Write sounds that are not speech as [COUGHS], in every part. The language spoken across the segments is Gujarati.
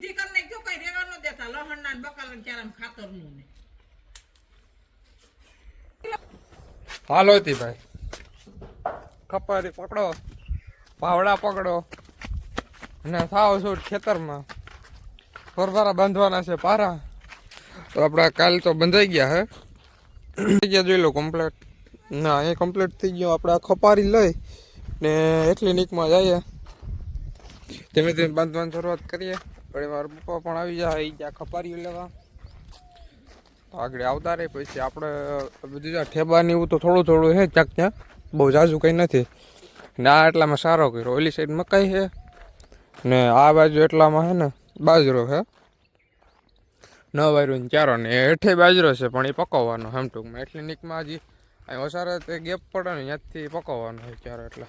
ન ને ને હાલો ભાઈ. ખપારી પકડો પાવડા પકડો. અને સાવ સૂટ ખેતરમાં. ફરફારા બાંધવાના છે પારા. તો આપણા કાલ તો બંધાઈ ગયા હે. થઈ ગયા જોઈ લો કમ્પ્લેટ ના, એ કમ્પ્લીટ થઈ ગયો. આપણે ખપારી લઈ ને એટલી નીકમાં જઈએ. ધીમે ધીમે બાંધવાની શરૂઆત કરીએ. ઘણી વાર પપ્પા પણ આવી જાય ત્યાં ખપારીઓ લેવા. આગળ આવતા રહે, પછી આપણે, બધું ઠેબાની એવું તો થોડું થોડું છે ક્યાંક ત્યાં. બહુ ઝાઝું કંઈ નથી. ને આ એટલામાં સારો કર્યો. ઓલી સાઈડ મકાઈ છે ને આ બાજુ એટલામાં છે ને, બાજરો છે ન વાયરું ને ચારો ને હેઠે બાજરો છે, પણ એ પકવવાનો એમ ટૂંકમાં એટલી નીકમાં હજી અહીં ઓસારે તે ગેપ પડે ને, ત્યાંથી પકવવાનો હોય ચારો એટલે.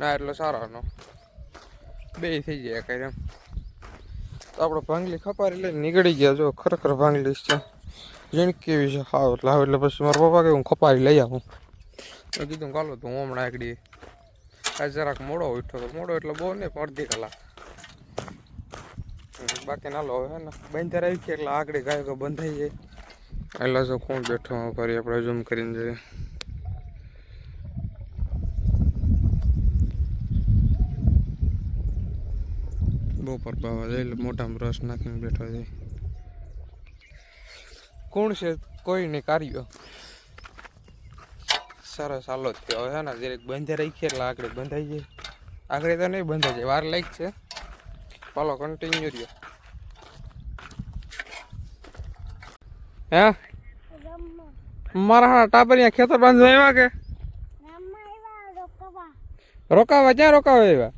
ના, એટલો સારાનો બે થઈ જાય કઈ એમ. આપણે ભાંગલી ખપારી લઈને નીકળી ગયા જો, ખરેખર ભાંગલી છે. જીણ કેવી છે? હાવ, એટલે હાવ એટલે પછી મારા પપ્પા કે હું ખપારી લઈ આવું. મેં કીધું, કાલો તો હું હમણાં એકડી આ જરાક મોડો ઉઠ્યો તો મોડો એટલે બહુ પણ અડધી કલાક. બાકી ના લો હવે ને બંધ આવી ગયા એટલે આગળ ગાય બંધાઈ જાય. એટલે જો કોણ બેઠો ફરી આપણે ઝૂમ કરીને જોઈએ. બહુ પર બાવા જઈ મોટામાં રસ નાખીને બેઠો છે કોણ છે કોઈ નહીં કાર્યો? સરસ હાલો જ થયો હવે હે ને? જરીક બંધે રાખીએ એટલે આગળ બંધાઈ જાય. આગળ તો નહીં બંધાઈ જાય વાર લાઈક છે. પાલો કન્ટિન્યુ રહ્યો. હે? મારા ટાપર ટાબરિયા ખેતર બાંધવા આવ્યા કે? રોકાવા? ક્યાં રોકાવા આવ્યા?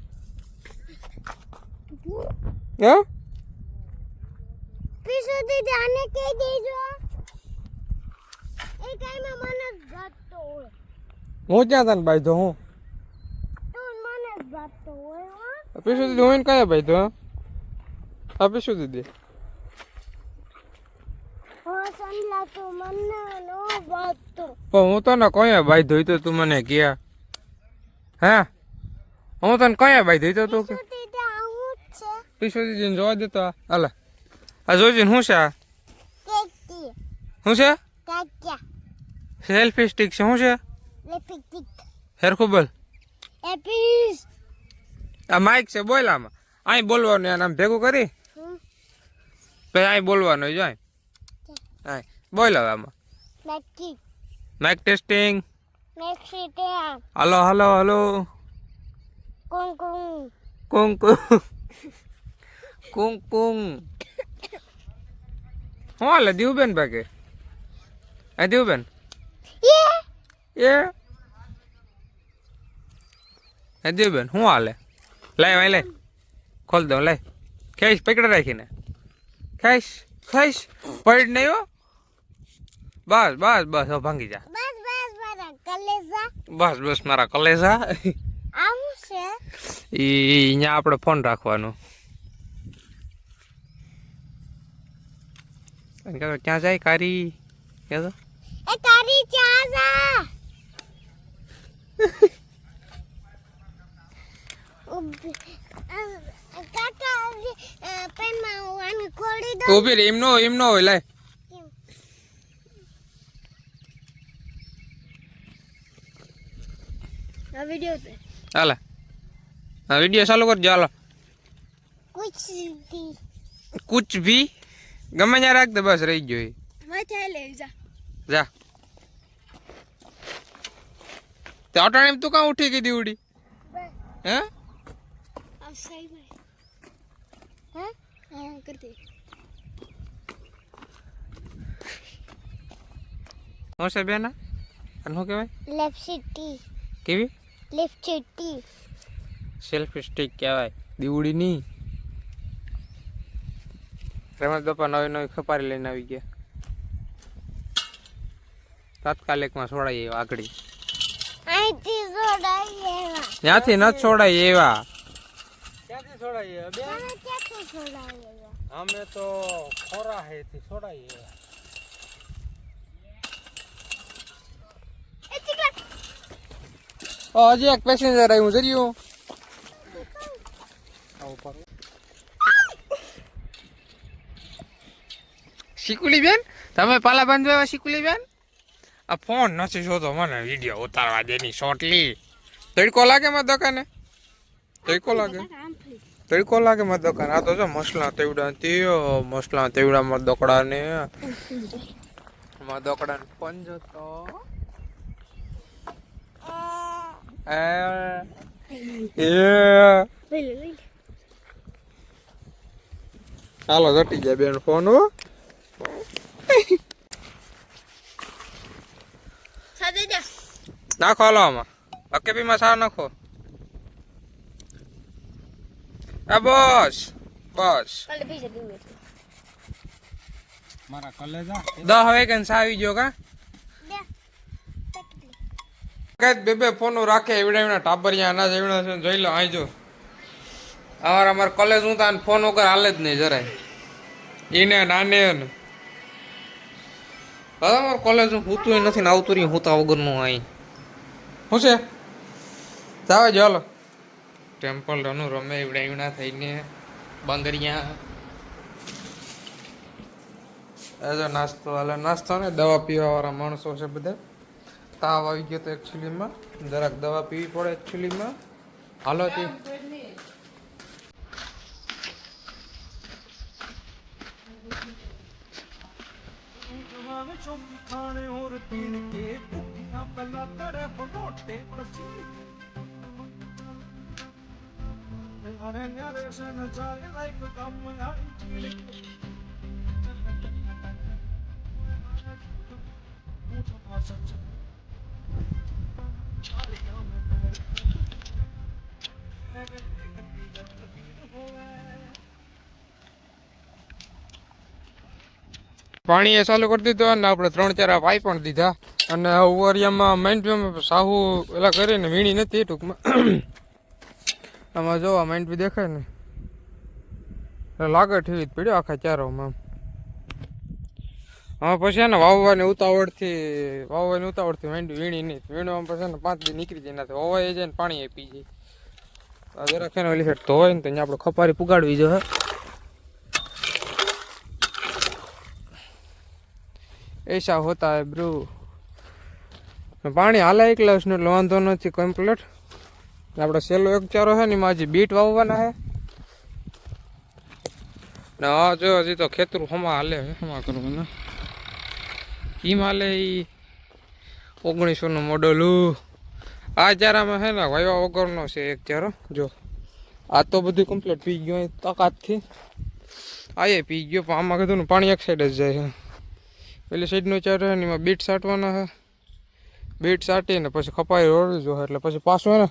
હે સુધી જાને કે દેજો એ કઈ મને ગતો હોય હું ક્યાં તને બાંધો હું તો મને ગતો હોય હો પીસુ દીદી હું કયા બાંધો હા પીસુ દીદી હો સંલા તો મને નો ગતો પણ હું તને કયા બાંધો હોય તો તું મને કે હે હું તને કયા બાંધો હોય તો તું કે સુધી આવું જ છે પીસુ જોવા દેતો હાલે. આ જોઈજે શું છે આ? શું છે? સેલ્ફી સ્ટિક છે. શું છે? હેરખુબલ હેરખું આ માઇક છે બોલ આમાં. અહીં બોલવાનું એને આમ ભેગું કરી? પછી અહીં બોલવાનું જો અહીં બોલ હવે આમાં. Mic testing hello hello hello. કું કું કુંગ હું હાલે દીવબેન બાકી આ દીવબેન એ? એ? દીવબેન શું હાલે? લાય વાય લાય. ખોલ દઉં લાય. ખાઈશ પકડે રાખીને. ખાઈશ ખાઈશ. પડ નહીં હો. બસ બસ બસ હવે ભાંગી જા. બસ બસ મારા કલેજા. બસ બસ મારા કલેજા. આવું છે? ઈ અહીંયા આપણે ફોન રાખવાનો. અને કાકા ક્યાં જાય? કારી. કે તો એ કારી ક્યાં જા? કાકા પેમાં આને ખોડી દો ઊભી રે એમ નો એમ નો હોય લાય. આ વિડિયો પે હાલા. આ વિડિયો ચાલુ કરજો હાલો. કુછ ભી ગમે ત્યાં રાખ બસ રહી ગયો જા. તે અટાણે તું કાં ઉઠી ગઈ ઉડી? હે? હું? છે બેના અને શું કહેવાય? લેપસ્ટિક કેવી? લેપસ્ટિક સેલ્ફ સ્ટિક કહેવાય. દીવડી નહીં રેમણ બાપા નવી નવી ખપારી લઈને આવી ગયા તાત્કાલિકમાં છોડાઈ એવા આગળી ત્યાંથી ન છોડાય એવા ક્યાંથી છોડાય બે અમે તો ખોરા હે થી છોડાય એવા હજી એક પેસેન્જર આવ્યું જર્યું આવું શીકુલી બેન? તમે પાલા બાંધવા શીકુલી બેન? આ ફોન નથી જોતો મને વીડિયો ઉતારવા દેની શોર્ટલી તડકો લાગે મારા દુકાને? તડકો લાગે? તડકો લાગે મારા દુકાન? આ તો જો મસલા તેવડા તેઓ મસલા તેવડા મારા દોકડા ને મારા દોકડા ને પંજો તો. હાલો ઘટી જાય બેન ફોન હો સાથે જા નાખો હાલો આમાં. અકેબીમાં સા નાખો. આ બસ બસ. મારા કલેજા દહ વેગન આવી ગયો કા? દે કઈ બે બે ફોનો રાખે એવડા એવડા ટાબરિયા અનાજ એવડા છે જોઈ લો અહીં જો. અમારે અમારે કોલેજ હું તાન ફોન વગર હાલે જ નહીં જરાય. એને નાને ને. દાદા અમારે કોલેજ હું તું નથી ને આવતું રહ્યું હું તા વગરનું અહીં. શું છે? જાવે ચાલો ટેમ્પલ રનું રમે એવડા એવડા થઈને બંગરિયા એજો જો નાસ્તો હાલે નાસ્તો ને દવા પીવાવાળા માણસો છે બધા. તાવ આવી ગયો તો એકચ્યુઅલીમાં જરાક દવા પીવી પડે એકચ્યુઅલીમાં હાલો તે ਅੱਖਾਂ ਵਿੱਚੋਂ ਖਾਣੇ ਹੋਰ ਪੀਣ ਕੇ ਭੁੱਖੀਆਂ ਪਹਿਲਾਂ ਤੜਫ ਰੋਟੇ ਪਰਸੀ ਨਿਆਰੇ ਨਿਆਰੇ ਸਨ ਚਾਰੇ ਲਾਈਕ ਕੰਮ ਆਈ ਚੀੜ ਮੂਠੋ ਪਾਸ ਸੱਚ ਚਾਰੇ ਕੰਮ ਮੈਂ ਮੈਂ ਮੈਂ ਮੈਂ ਮੈਂ ਮੈਂ ਮੈਂ પાણી એ ચાલુ કરી દીધું અને આપણે ત્રણ ચાર પાઈ પણ દીધા. અને ઓવરિયામાં માઇન્ડ સાહુ પેલા કરીને વીણી નથી ટૂંકમાં. [COUGHS] આમાં જોવા માઇન્ડ દેખાય ને. લાગે ઠીક પીડ્યો આખા ચારોમાં હા પછી ને વાવવાની ઉતાવળથી વાવવાની ઉતાવળથી માંડવી વીણી નહીં. વીણવામાં પછી ને પાંચ દી નીકળી જાય નાથી વવાઈ જાય ને પાણી પી જાય. જરાક એનો ઓલી સાઈડ ધોવાય ને તો અહીંયા આપણે ખપારી પુગાડવી જોઈએ. ऐसा होता है ब्रो પાણી હાલે એક ગ્લાસ ને એટલે વાંધો નથી કમ્પ્લીટ આપણે સેલો એક ચારો છે ને એમાં હજી બીટ વાવવાના છે ને હા જો હજી તો ખેતરું હમા હાલે છે હમા કરવાના ઈમ હાલે ઈ ઓગણીસોનું મોડલું આ ચારામાં છે ને વાયવા વગરનો છે એક ચારો જો આ તો બધું કમ્પ્લીટ પી ગયો તાકાતથી આ એ પી ગયો પણ આમાં કીધું ને પાણી એક સાઈડ જ જાય છે પેલી સાઈડનો ચાર ને એમાં બીટ સાટવાના છે બીટ સાટીને પછી ખપાઈ રોડવી જો એટલે પછી પાછું ને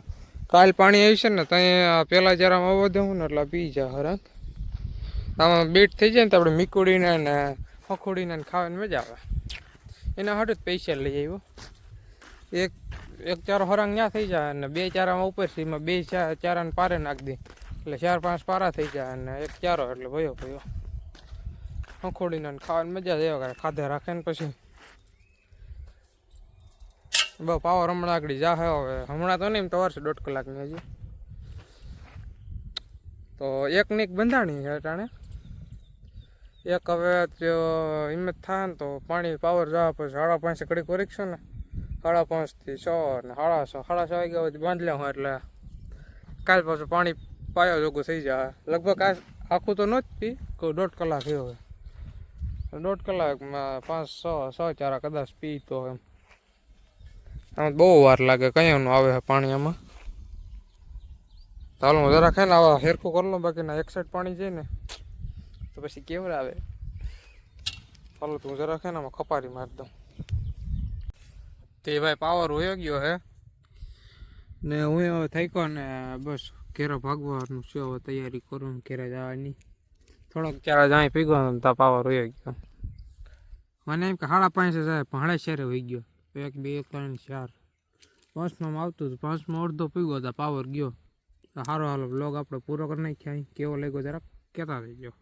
કાલ પાણી આવી છે ને ત્યાં પહેલાં ચારામાં આવવા દઉં ને એટલે પી જાય હરાક આમાં બીટ થઈ જાય ને તો આપણે મીકુડીને ને ફખોડીને ખાવાની મજા આવે. એના હાટું જ પૈસા લઈ આવ્યો. એક એક ચારો હરંગ ત્યાં થઈ જાય અને બે ચારામાં ઉપર છે એમાં બે ચારાને પારે નાખી દે. એટલે ચાર પાંચ પારા થઈ જાય અને એક ચારો એટલે ભયો ભયો. ખખોડીને ને ખાવાની મજા જ આવે ખાધે રાખે ને પછી. બહુ પાવર હમણાં આગળ જા હવે. હમણાં તો નહીં, એમ તો વાર છે દોઢ કલાકની હજી. તો એક એક બંધાણી અટાણે એક હવે હિંમત થાય ને તો પાણી પાવર જવા પછી સાડા પાંચે કડી કરીશું ને. સાડા પાંચથી છ ને સાડા છ સાડા છ વાગ્યા સુધી બાંધી લેવું એટલે કાલ પાછું પાણી પાયો જોગું થઈ જાય. લગભગ આખું તો નથી દોઢ કલાક થયો હવે દોઢ કલાકમાં પાંચ, છ છ, ચારા, કદાચ પી તો એમ. આમ બહુ વાર લાગે કયાનું આવે પાણી આમાં. ચાલો હું જરા ખાય ને આવા હેરખું કરી લઉં બાકીના એક સાઈડ પાણી જાય ને, તો પછી કેવડ આવે ચાલો તું જરા ખાય ને આમાં ખપારી મારી દઉં. તે ભાઈ પાવર હોયો ગયો હે. ને હું હવે થાક્યો ને બસ ઘેરા ભાગવાનું છે, હવે તૈયારી કરું ઘેરા જવાની. થોડોક ચાર જાય પીગો તા પાવર હોય ગયો. મને એમ કે સાડા પાંચે જાય, પણ સાડા ચારે હોઈ ગયો. એક, બે ત્રણ, ચાર. પાંચમાં આવતું હતું, પાંચમાં અડધો પીગો હતા પાવર ગયો. તો સારો હાલો બ્લોગ આપણે પૂરો કરી નાખ્યા અહીં. કેવો લાગ્યો જરાક કહેતા થઈ ગયો